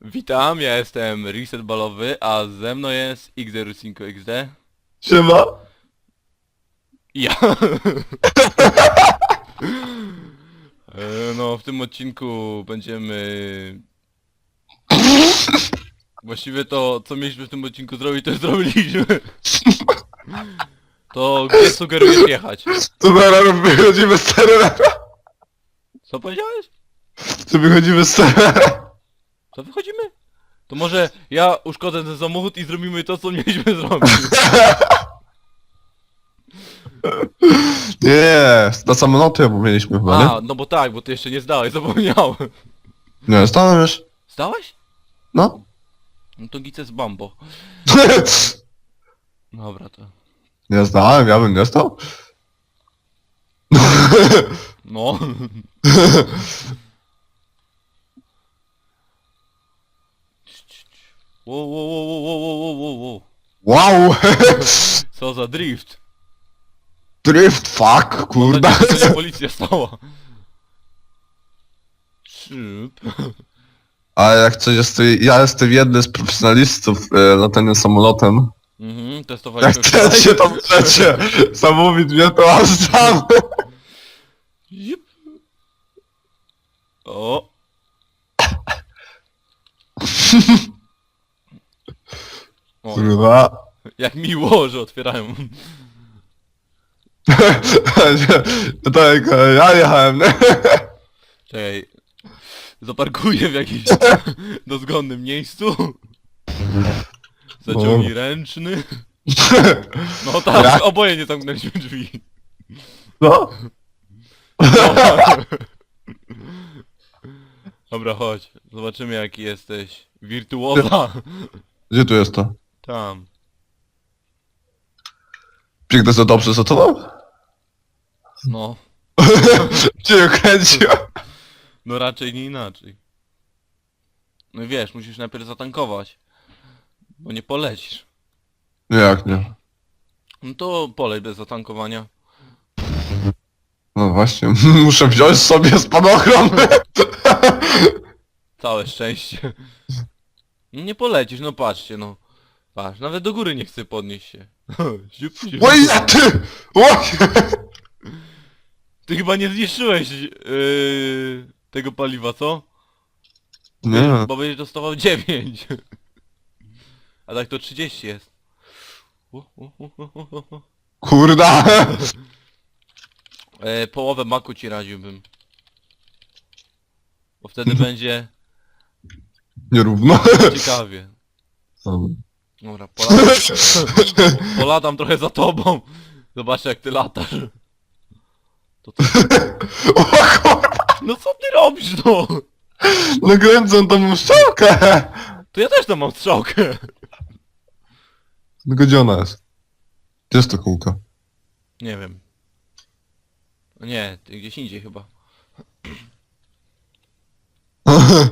Witam, ja jestem Reset Balowy, a ze mną jest X05XD. Siema. I Ja. E, No, w tym odcinku będziemy... Właściwie to, co mieliśmy w tym odcinku zrobić, to zrobiliśmy. To gdzie sugerujesz jechać? To zaraz wychodzimy z serwera. Co powiedziałeś? To wychodzimy z serwera. To wychodzimy? To może ja uszkodzę ten samochód i zrobimy to, co mieliśmy zrobić. Nie, na samoloty bo mieliśmy chyba, nie? A, no bo tak, bo ty jeszcze nie zdałeś, zapomniałem. Nie, stałem już. Zdałeś? No. No to gice z Bambo. Dobra, to... Nie zdałem, ja bym nie stał. No. Wow, wow, wow, wow, wow, wow, wow, wow. Co za drift. Drift, fuck, Mam kurde. nadzieję, że nie policja stała. Szyp. A jak coś jest, ja jestem jednym z profesjonalistów e, latania samolotem. Mhm, Jak testowaliśmy ten się tam lecie, zamówi mnie to aż sam. Jip. O. O, Kurwa. jak miło, że otwierają. To tak, e, ja jechałem, nie? Czekaj. Zaparkuję w jakimś dozgonnym miejscu. Zaciągnij ręczny. No tak, Jak? oboje nie zamknęliśmy drzwi. No. Dobra, chodź. Zobaczymy jaki jesteś. Wirtuoza. Gdzie tu jest to? Tam. Piękne za dobrze za tobą? No. Cię kręciłem. No raczej nie inaczej. No i wiesz, musisz najpierw zatankować. Bo nie polecisz. Nie, jak nie. No to polej bez zatankowania. No właśnie, muszę wziąć sobie spadochron. Całe szczęście. No nie polecisz, no patrzcie, no. Patrz, nawet do góry nie chcę podnieść się. Ziup, ziup. Oj, ja ty! Oj! Ty chyba nie zniszczyłeś yy, tego paliwa, co? Nie, Bo będziesz dostawał 9. A tak to 30 jest. U, u, u, u, u, u. kurda! E, połowę maku ci radziłbym. Bo wtedy będzie Nierówno. ciekawie. Dobra, poladam, poladam trochę za tobą. Zobacz jak ty latasz. To ty... O kurwa! No co ty robisz no? No kręcą tą szczałkę! To ja też tam mam strzałkę. Tylko gdzie ona jest? Gdzie jest to kółko? Nie wiem. No Nie, ty gdzieś indziej chyba.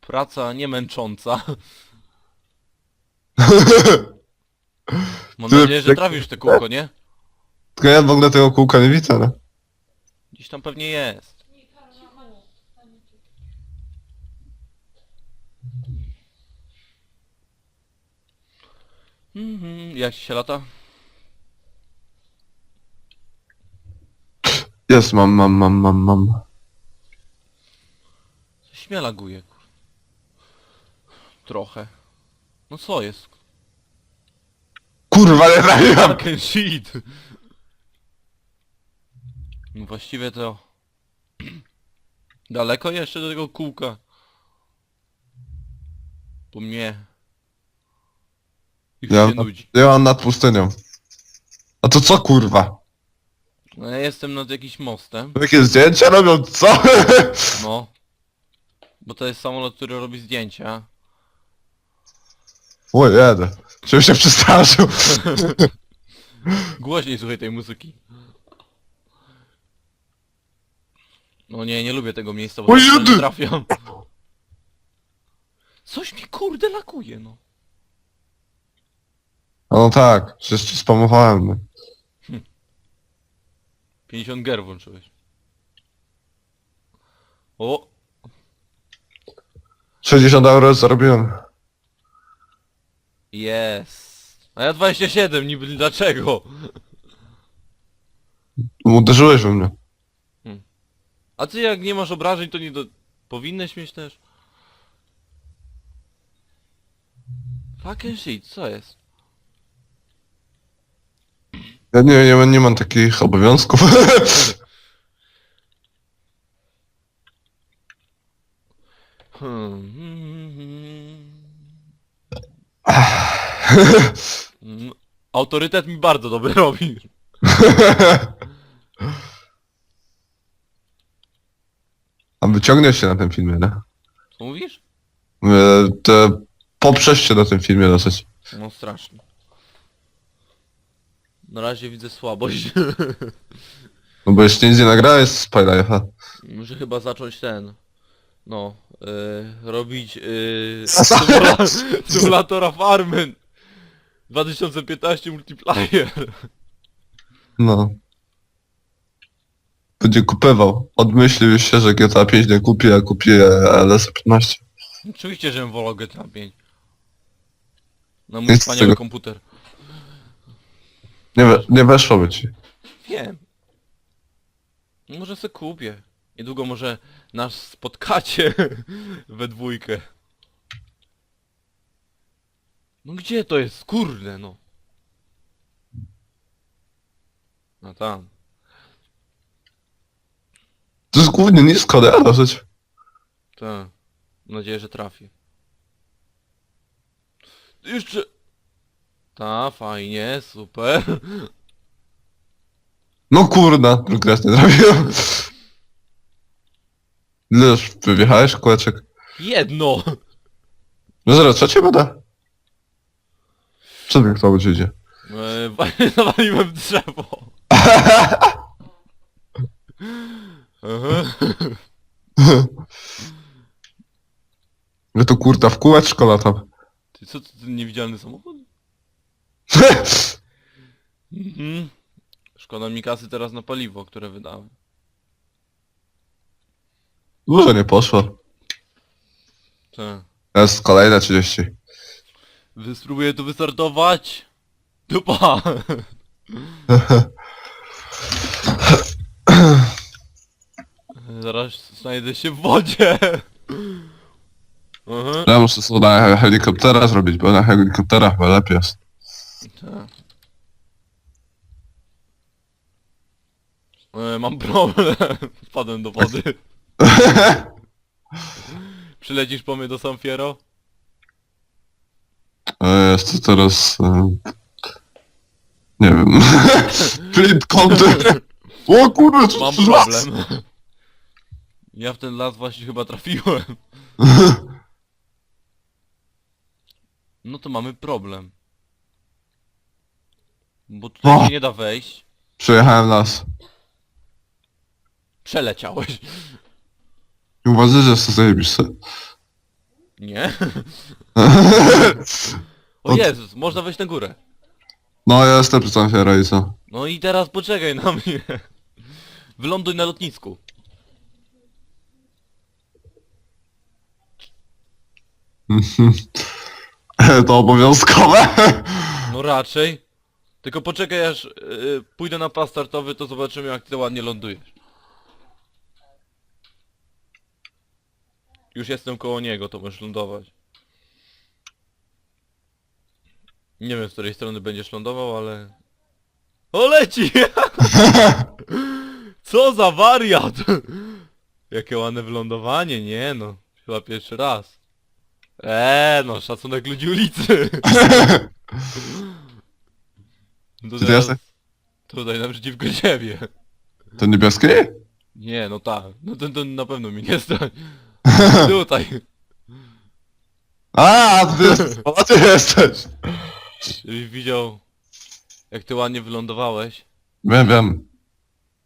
Praca nie męcząca. Mam Ty- nadzieję, że trafisz te kółko, nie? Tylko ja w ogóle tego kółka nie widzę, no. Gdzieś tam pewnie jest. Mhm, jak ci się lata? Jest, mam, mam, mam, mam, mam. Coś mnie laguje, kur... Trochę. No co jest? Kurwa, nie trafiłem! And shit! No właściwie to... Daleko jeszcze do tego kółka. Po mnie... Już Ja, się nudzi. ja mam nad pustynią. A to co kurwa? No ja jestem nad jakimś mostem. Jakie zdjęcia robią, co? No. Bo to jest samolot, który robi zdjęcia. O jedę. Żebym się przestraszył. Głośniej słuchaj tej muzyki. No nie, nie lubię tego miejsca, bo O tam nie jedy! trafiam. Coś mi kurde lakuje, no. No tak, przecież ci spamowałem. No. 50 gier włączyłeś. O! 60 euro zarobiłem. Jest. A ja 27, niby dlaczego? Uderzyłeś we mnie. A ty jak nie masz obrażeń, to nie do... Powinnaś mieć też? Fucking shit, co jest? Ja nie, nie, nie mam takich obowiązków. Mm, Autorytet mi bardzo dobry robi. A wyciągniesz się na tym filmie, nie? Co mówisz? Te poprzesz się na tym filmie dosyć. No strasznie. Na razie widzę słabość. No bo jeszcze nic nie nagrałeś z Spylife'a. Muszę chyba zacząć ten... No, yy, robić yy, symula symulatora farmy 2015 multiplayer. No. Będzie kupywał. Odmyślił się, że GTA 5 nie kupi, a kupi LS15. Oczywiście, żebym wolał GTA 5. Na mój Nic z wspaniały tego. komputer. Nie, we, nie weszłoby ci. Wiem. Może se kupię. Niedługo może nas spotkacie we dwójkę. No gdzie to jest? Kurde no. No tam. To jest głównie nisko, nie? Dosyć. Tak. Mam nadzieję, że trafi. Jeszcze... Ta, fajnie, super. No kurna, drugi raz nie trafiłem. Ile już wyjechałeś, kółeczek? Jedno! No zaraz, trzecie będę. Co mi kto idzie? E, właśnie zawaliłem w drzewo. Aha. Ja to kurta w kółeczko latam. Ty co, to ten niewidzialny samochód? Mhm. Szkoda mi kasy teraz na paliwo, które wydałem. Dużo nie poszło. Tak. Jest kolejne 30. Wy spróbuję tu wystartować. Dupa! Zaraz znajdę się w wodzie. Aha. Ja muszę sobie na helikoptera zrobić, bo na helikopterach chyba lepiej jest. Tak. E, mam problem. Wpadłem do wody. Przylecisz po mnie do San Fierro? E, Jest to teraz... e, Nie wiem. Print content. O kurde, co Mam to za las? problem. Ja w ten las właśnie chyba trafiłem. No to mamy problem. Bo tutaj O! się nie da wejść. Przejechałem las. Przeleciałeś. I uważaj, że jest to zajebiste. Nie? O Od- Jezus, można wejść na górę. No ja jestem przy Sanfiera i co? No i teraz poczekaj na mnie. Wyląduj na lotnisku. To obowiązkowe? No raczej. Tylko poczekaj aż yy, pójdę na pas startowy, to zobaczymy jak ty ładnie lądujesz. Już jestem koło niego, to możesz lądować. Nie wiem z której strony będziesz lądował, ale... O leci! Co za wariat! Jakie ładne wylądowanie, nie no. Chyba pierwszy raz. Eee, no szacunek ludzi ulicy. To Czy teraz, tutaj naprzeciwko ciebie. To niebieskie? Nie, no tak. No ten, ten na pewno mi nie stać. Tutaj. A, ty jesteś, a ty jesteś. Żebyś widział, jak ty ładnie wylądowałeś. Wiem, wiem.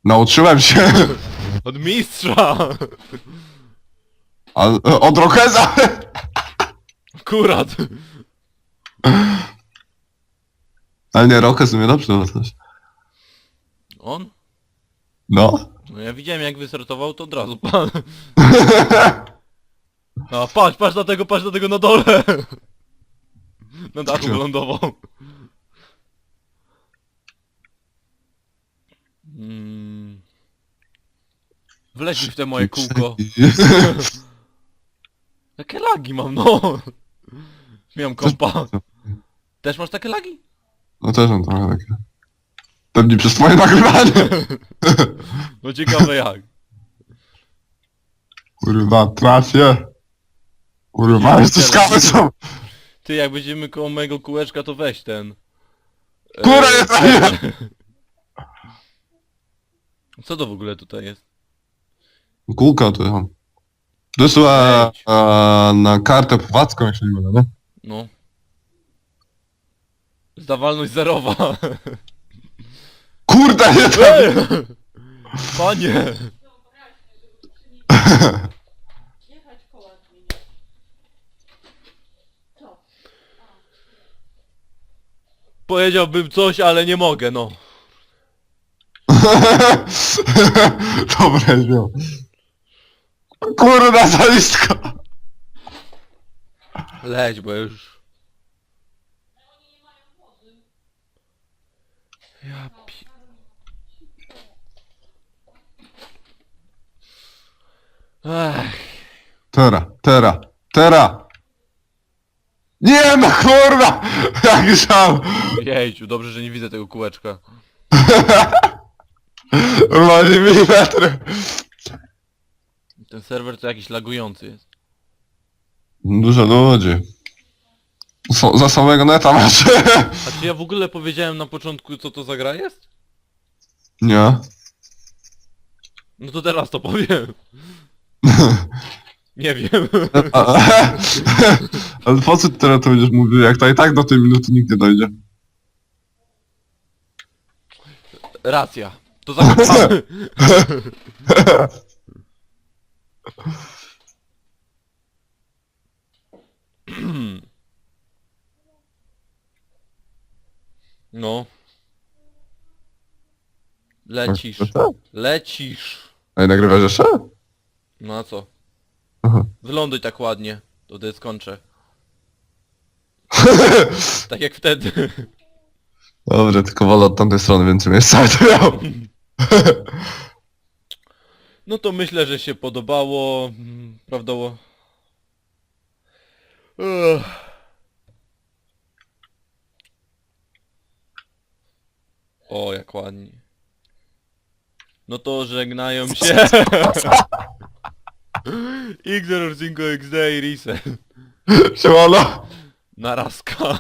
Nauczyłem się. Od mistrza! A, od Rokeza. Akurat. Ale nie, Rokez mnie dobrze latasz. On? No. No ja widziałem jak wystartował, to od razu pan. A patrz, patrz na tego, patrz na tego na dole! Na dachu Gdzie? wylądował. Mm. W te moje kółko. Jakie lagi mam, no! Miałem kompa. Też masz takie lagi? No też mam trochę takie. Pewnie przez twoje nagrywanie. No ciekawe jak. Kurwa, trafię. Kurwa, jeszcze skały są. Ty, jak będziemy koło mojego kółeczka, to weź ten. e, Kurwa, trafię. Co to w ogóle tutaj jest? Kulka tu ja. To jest e, na kartę płacką, jak się nie mylę, nie? No. Zdawalność zerowa. Kurde, nie. Ej! Panie! Jechać koła zmieniać. Co? Powiedziałbym coś, ale nie mogę, no. Dobra, wziął. Kurwa, zalisko. Leć, bo już... Ja pi... Ech, Tera, tera, tera. Nie no kurwa! Jak żal! jejciu, dobrze, że nie widzę tego kółeczka. Normalnie milimetry. Ten serwer to jakiś lagujący jest. Dużo ludzi. So, za samego neta masz. A czy ja w ogóle powiedziałem na początku, co to za gra jest? Nie. No to teraz to powiem. Nie wiem. Ale po co ty teraz to będziesz mówił, jak to i tak do tej minuty nikt nie dojdzie. Racja. To zakończamy. No. Lecisz. Lecisz. A i nagrywasz jeszcze? No a co? Aha. Wyląduj tak ładnie. To ty skończę. Tak jak wtedy. Dobrze, tylko wolę od tamtej strony więcej miejsca będę miał. No to myślę, że się podobało. mm, Prawda? Ech. O, jak ładnie. No to żegnają się. Xeror 5 XD i Reset. Siemano. Narazka.